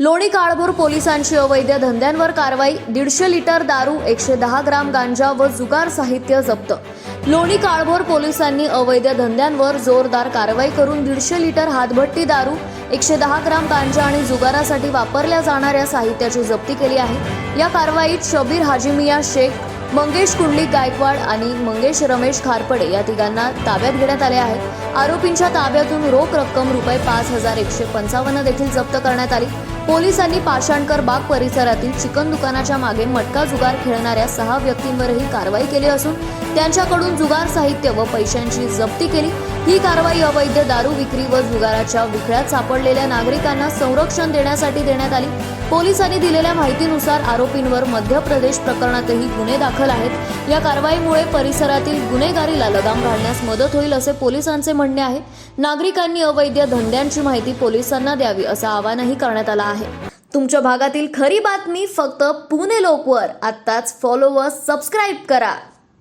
लोणी काळभोर पोलिसांची अवैध धंद्यांवर कारवाई दीडशे लिटर दारू एकशे दहा ग्राम गांजा व जुगार साहित्य जप्त. लोणी काळभोर पोलिसांनी अवैध धंद्यांवर जोरदार कारवाई करून दीडशे लिटर हातभट्टी दारू एकशे दहा ग्राम गांजा आणि जुगारासाठी वापरल्या जाणाऱ्या साहित्याची जप्ती केली आहे. या कारवाईत शबीर हाजिमिया शेख मंगेश कुंडली गायकवाड आणि मंगेश रमेश खारपडे या तिघांना ताब्यात घेण्यात आले आहे. आरोपींच्या ताब्यातून रोख रक्कम रुपये पाच हजार एकशे पंचावन्न देखील जप्त करण्यात आली. पोलिसांनी पाषाणकर बाग परिसरातील चिकन दुकानाच्या मागे मटका जुगार खेळणाऱ्या सहा व्यक्तींवरही कारवाई केली असून त्यांच्याकडून जुगार साहित्य व पैशांची जप्ती केली. ही कारवाई अवैध दारू विक्री व जुगाराच्या विखळ्यात सापडलेल्या नागरिकांना संरक्षण देण्यासाठी देण्यात आली. पोलिसांनी दिलेल्या माहितीनुसार आरोपींवर मध्य प्रदेश प्रकरणातही गुन्हे दाखल आहेत. या कारवाईमुळे परिसरातील गुन्हेगारीला लगाम घालण्यास मदत होईल असे पोलिसांचे म्हणणे आहे नागरिकांनी अवैध धंद्यांची माहिती पोलिसांना द्यावी असं आवाहनही करण्यात आलं आहे. तुमच्या भागातील खरी बातमी फक्त पुणे लोकवर. आत्ताच फॉलोवर सबस्क्राईब करा.